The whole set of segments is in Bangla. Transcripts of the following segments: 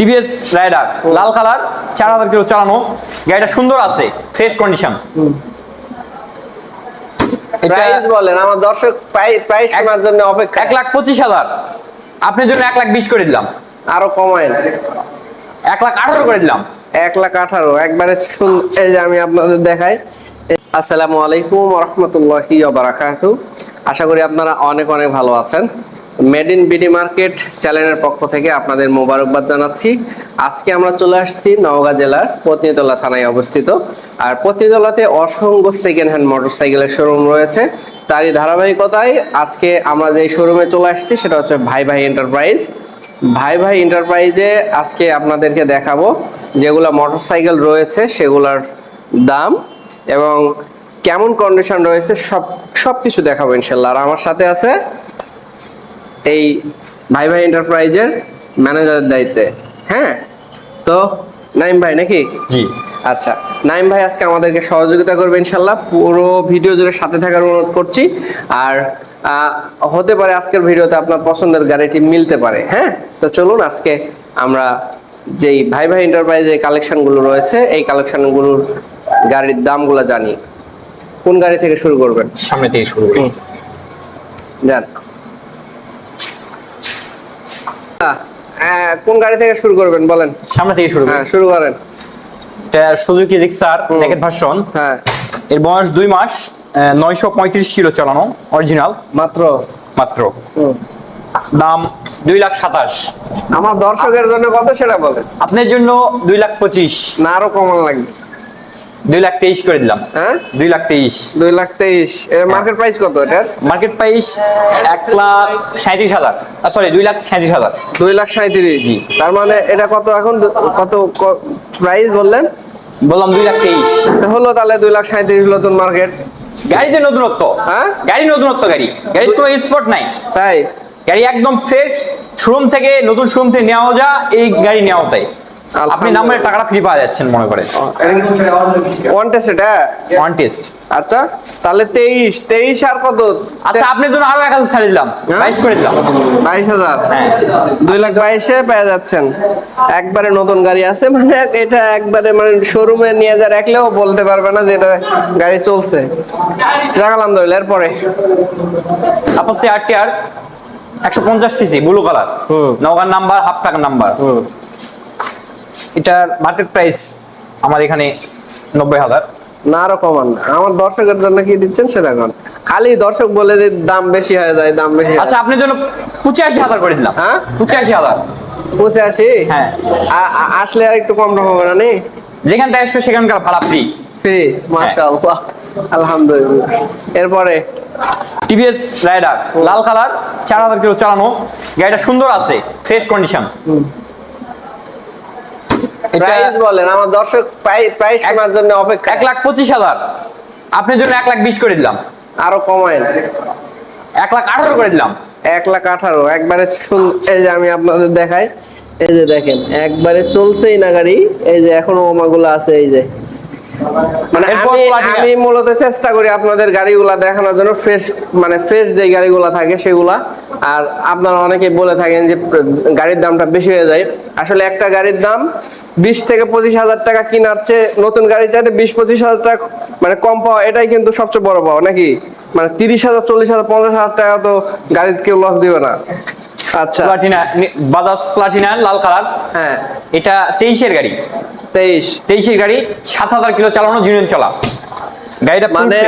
টিভিএস রাইডার লাল কালার চার হাজার কিলো চালানো গাড়িটা সুন্দর আছে ফ্রেশ কন্ডিশন। প্রাইস বলেন আমার দর্শক প্রাইস শোনার জন্য অপেক্ষা। এক লাখ পঁচিশ হাজার। আপনার জন্য এক লাখ বিশ করে দিলাম। আরও কমায়েন। এক লাখ আঠারো করে দিলাম। এক লাখ আঠারো একবারে শুন এই যে আমি আপনাদের দেখাই। আসসালামু আলাইকুম রহমতুল্লাহি বারাকাতু। আশা করি আপনারা অনেক অনেক ভালো আছেন। মেড ইন বিডি মার্কেট চ্যানেলের পক্ষ থেকে আপনাদের মোবারকবাদ জানাচ্ছি। আজকে আমরা চলে আসছি নওগাঁ জেলার পত্নীতলা থানায় অবস্থিত। আর পত্নীতলাতে অসংখ্য সেকেন্ড হ্যান্ড মোটরসাইকেলের শোরুম রয়েছে। তারই ধারাবাহিকতায় আজকে আমরা যে শোরুমে চলে আসছি, সেটা হচ্ছে ভাই ভাই এন্টারপ্রাইজ ভাই ভাই এন্টারপ্রাইজে আজকে আপনাদেরকে দেখাবো যেগুলো মোটরসাইকেল রয়েছে, সেগুলোর দাম এবং কেমন কন্ডিশন রয়েছে, সব সব কিছু দেখাবো ইনশাল্লাহ। আর আমার সাথে আছে এই ভাই ভাই এন্টারপ্রাইজের ম্যানেজারের দায়িত্বে। হ্যাঁ? তো নাইম ভাই নাকি? জি। আচ্ছা নাইম ভাই আজকে আমাদেরকে সহযোগিতা করবে ইনশাল্লাহ। পুরো ভিডিও জুড়ে সাথে থাকার অনুরোধ করছি। আর হতে পারে আজকের ভিডিওতে আপনার পছন্দের গাড়িটি মিলতে পারে হ্যাঁ? তো চলুন আজকে আমরা যেই ভাই ভাই এন্টারপ্রাইজে কালেকশনগুলো রয়েছে এই কালেকশনগুলোর গাড়ির দামগুলো জানি। কোন গাড়ি থেকে শুরু করবেন? সামনে থেকে শুরু করি। যান। কোন গাড়ি থেকে শুরু করবেন বলেন? সামনে থেকে শুরু হ্যাঁ শুরু করেন। এটা সুজুকি জিক্সার। নেকেট ভার্সন হ্যাঁ। এর বয়স দুই মাস নয়শো পঁয়ত্রিশ কিলো চালানো অরিজিনাল মাত্র? মাত্র। দাম দুই লাখ সাতাশ। আমার দর্শকের জন্য কত সেটা বলেন? আপনার জন্য দুই লাখ পঁচিশ। না আরও কমান লাগবে। দুই লাখ তেইশ করে দিলাম। হ্যাঁ? দুই লাখ তেইশ। দুই লাখ তেইশ। মার্কেট প্রাইস কত এটার? মার্কেট প্রাইস এক লাখ সাঁত্রিশ হাজার। সরি দুই লাখ সাঁত্রিশ হাজার। দুই লাখ সাঁত্রিশ জি। তার মানে এটা কত এখন? কত প্রাইস বললেন? বললাম দুই লাখ তেইশ। হলো তাহলে দুই লাখ সাঁত্রিশ নতুন মার্কেট গাড়িতে নতুনত্ব। হ্যাঁ? গাড়ি নতুনত্ব গাড়ি। গাড়ির কোনো স্পট নাই। তাই? গাড়ি একদম ফ্রেশ শোরুম থেকে নতুন শোরুম থেকে নেওয়া যা এই গাড়ি নেওয়া তাই। আপনি। নাম্বারে টাকাটা ফ্রি পাওয়া যাচ্ছেন মনে করে। ওয়ান টেস্ট এটা? ওয়ান টেস্ট আচ্ছা তাহলে তেইশ তেইশ আর কত? আচ্ছা আপনার জন্য আরও এক হাজার ছাড়ে দিলাম। হ্যাঁ? বাইশ করে দিলাম। বাইশ হাজার? হ্যাঁ। দুই লাখ বাইশে পেয়ে যাচ্ছেন। একবারে নতুন গাড়ি আছে মানে এটা একবারে মানে শোরুমে নিয়ে যা রাখলেও বলতে পারবে না যে এটা গাড়ি চলছে। রাখ আলহামদুলিল্লাহ এরপরে। আপনার সে আর টি আর একশো পঞ্চাশ সিসি ব্লু কালার হুম। নগার নাম্বার হাফ টাকার নাম্বার হুম। এটার মার্কেট প্রাইস আমার এখানে নব্বই হাজার। না আরও কমান। না। আমার দর্শকের জন্য কি দিচ্ছেন সেটা কন। খালি দর্শক বলে যে দাম বেশি হয়ে যায় দাম বেশি আচ্ছা আপনার জন্য পঁচাশি হাজার করে দিলাম। হ্যাঁ? পঁচাশি হাজার। আসি হ্যাঁ। আসলে আর একটু কম হবে না নি? যেখান থেকে আসবে সেখানকার ভাড়া ফ্রি ফ্রি মাশাআল্লাহ। আলহামদুলিল্লাহ। এরপরে? টিভিএস রাইডার লাল কালার চার হাজার কিলো চালানো। গাড়িটা সুন্দর আছে ফ্রেশ কন্ডিশন প্রাইস বলেন আমার দর্শক প্রাইস শোনার জন্য অপেক্ষা এক লাখ পঁচিশ হাজার। আপনার জন্য এক লাখ বিশ করে দিলাম। আরও কমায়েন। এক লাখ আঠারো করে দিলাম। এক লাখ আঠারো। একবারে শুন এই যে আমি আপনাদের দেখাই। এই যে দেখেন একবারে চলছেই না গাড়ি। এই যে এখনও ওমাগুলো আছে এই যে। মানে আমি আমি মূলত চেষ্টা করি আপনাদের গাড়িগুলা দেখানোর জন্য ফ্রেশ মানে ফ্রেশ যে গাড়িগুলা থাকে সেগুলা। আর আপনারা অনেকে বলে থাকেন যে গাড়ির দামটা বেশি হয়ে যায়। আসলে একটা গাড়ির দাম বিশ থেকে পঁচিশ হাজার টাকা কেনার চেয়ে নতুন গাড়ি চাইতে বিশ পঁচিশ হাজার টাকা মানে কম পাওয়া এটাই কিন্তু সবচেয়ে বড় পাওয়া নাকি? মানে তিরিশ হাজার চল্লিশ হাজার পঞ্চাশ হাজার টাকা তো গাড়ির কেউ লস দিবে না। আচ্ছা। প্লাটিনা বাজাজ প্লাটিনা লাল কালার হ্যাঁ। এটা তেইশের গাড়ি। তেইশ। তেইশের গাড়ি সাত হাজার কিলো চালানো জিনিয়ন চলা। গাড়িটা মানে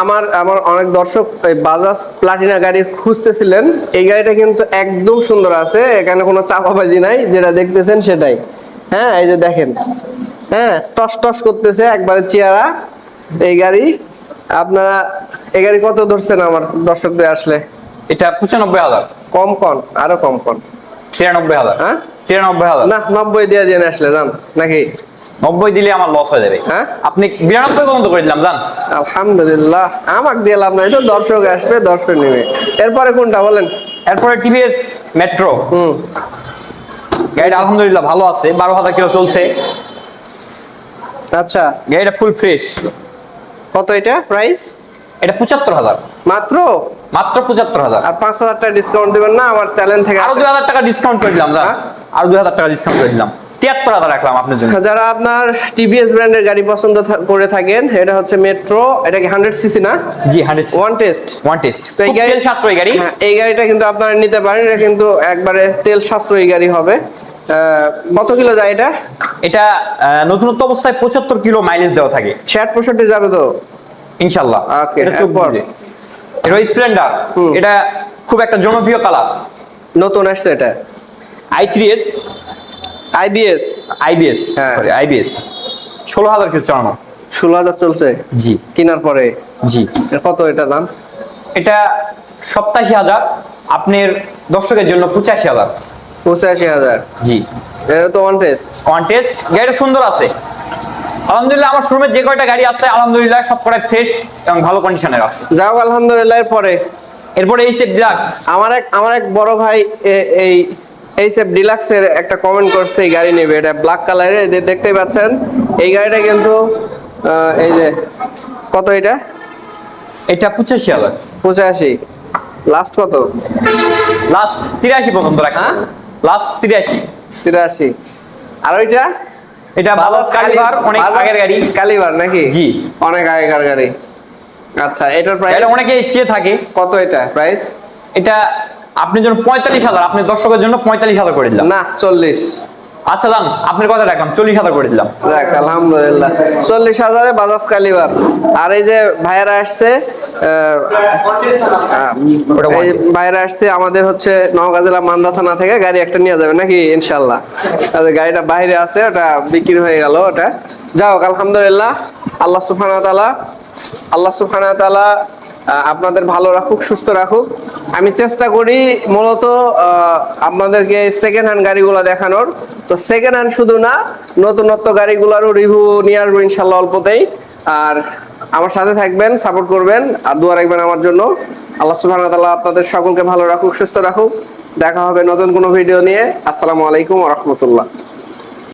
আমার আমার অনেক দর্শক বাজাজ প্লাটিনা গাড়ি খুঁজতেছিলেন। এই গাড়িটা কিন্তু একদম সুন্দর আছে। এখানে কোনো চাপাবাজি নাই। যেটা দেখতেছেন সেটাই। হ্যাঁ এই যে দেখেন। হ্যাঁ টস টস করতেছে একবারে চেয়ারা এই গাড়ি আপনারা এই গাড়ি কত ধরছেন আমার দর্শকদের আসলে? এটা পঁচানব্বই হাজার। কম কন আরও কম কন। তিরানব্বই হাজার। হ্যাঁ? তিরানব্বই হাজার। না নব্বই দিয়ে দিয়ে আসলে যান নাকি? নব্বই দিলে আমার লস হয়ে যাবে। হ্যাঁ? আপনি বিরানব্বই পর্যন্ত করে দিলাম জান। আলহামদুলিল্লাহ আমাকে দিয়ে লাভ নাই তো দর্শক আসবে দর্শক নেবে। এরপরে কোনটা বলেন? এরপরে টিভিএস মেট্রো। হুম। গাড়িটা আলহামদুলিল্লাহ ভালো আছে বারো হাজার কিলো চলছে। আচ্ছা। গাড়িটা ফুল ফ্রেশ কত এটা প্রাইস এটা পঁচাত্তর হাজার। মাত্র? মাত্র পঁচাত্তর হাজার। আর পাঁচ হাজার টাকা ডিসকাউন্ট দিবেন না আমার চ্যানেল থেকে আরও দুই হাজার টাকা ডিসকাউন্ট করে দিলাম? আরও দুই হাজার টাকা ডিসকাউন্ট করে দিলাম। তিয়াত্তর হাজার রাখলাম আপনার জন্য। যারা আপনার টিভিএস ব্র্যান্ডের গাড়ি পছন্দ করে থাকেন এটা হচ্ছে মেট্রো এটা কি হান্ড্রেড সিসি না? জি hundred one test one test তো এই গাড়ি- তেল সাশ্রয়ী গাড়ি। হ্যাঁ, এই গাড়িটা কিন্তু আপনারা নিতে পারেন এটা কিন্তু একবারে তেল সাশ্রয়ী গাড়ি হবে। কত কিলো যায় এটা? এটা নতুনত্ব অবস্থায় পঁচাত্তর কিলো মাইলেজ দেওয়া থাকে। ষাট পঁয়ষট্টি যাবে তো? ইনশাল্লাহ। এটা চোখ এটা স্প্লেন্ডার এটা খুব একটা জনপ্রিয় কালার। নতুন আসছে এটা? I three S? IBS IBS হ্যাঁ। সরি আইবিএস ষোলো হাজার কিলো চালানো ষোলো হাজার চলছে? জি। কেনার পরে? জি। কত এটা দাম? এটা সপ্তাশি হাজার আপনার দর্শকের জন্য পঁচাশি হাজার। পঁচাশি হাজার। জি। এটা তো ওয়ান টেস্ট ওয়ান টেস্ট গাড়িটা সুন্দর আছে। আলহামদুলিল্লাহ আমার শোরুমে যে কয়টা গাড়ি আছে আলহামদুলিল্লাহ সব কটা ফ্রেশ এবং ভালো কন্ডিশনের আছে। যাও আলহামদুলিল্লাহ এর পরে এরপরে এই সে ডিলাক্স আমার এক আমার এক বড় ভাই এই এই সেফ ডিলাক্সের একটা কমেন্ট করছে এই গাড়ি নেবে। এটা ব্ল্যাক কালারের দেখতেই পাচ্ছেন। এই গাড়িটা কিন্তু এই যে কত এটা? এটা পঁচাশি হাজার। পঁচাশি। লাস্ট কত? লাস্ট তিরাশি পর্যন্ত রাখা। হ্যাঁ? লাস্ট তিরাশি। তিরাশি। আর ওইটা? এটা বাজাজ কালিভার অনেক আগের গাড়ি। কালিভার নাকি? জি। অনেক আগেকার গাড়ি। আচ্ছা এটার প্রাইস এটা অনেকে চেয়ে থাকে। কত এটা প্রাইস এটা আপনার জন্য পঁয়তাল্লিশ হাজার আপনি দর্শকের জন্য পঁয়তাল্লিশ হাজার করে দিলাম। না চল্লিশ। আচ্ছা যান আপনার কথা রাখলাম চল্লিশ হাজার করে দিলাম। যাক আলহামদুলিল্লাহ। চল্লিশ হাজারে বাজাজ কালিবার। আর এই যে ভাইয়েরা আসছে ভাইয়েরা আসছে আমাদের হচ্ছে নওগাঁ জেলা মান্দা থানা থেকে গাড়ি একটা নিয়ে যাবে নাকি? ইনশাল্লাহ গাড়িটা বাইরে আছে ওটা বিক্রি হয়ে গেল ওটা। যাও আলহামদুলিল্লাহ। আল্লাহ সুফানা তালা আল্লাহ সুফানা তালা আপনাদের ভালো রাখুক সুস্থ রাখুক। আমি চেষ্টা করি মূলত আপনাদেরকে সেকেন্ড হ্যান্ড গাড়িগুলো দেখানোর। তো সেকেন্ড হ্যান্ড শুধু না, নতুনত্ব গাড়িগুলোরও রিভিউ নিয়ে আসব ইনশাল্লাহ অল্পতেই। আর আমার সাথে থাকবেন সাপোর্ট করবেন, আর দোয়া রাখবেন আমার জন্য। আল্লাহ সুবহানাহু ওয়া তাআলা আপনাদের সকলকে ভালো রাখুক, সুস্থ রাখুক। দেখা হবে নতুন কোনো ভিডিও নিয়ে। আসসালামু আলাইকুম ওয়া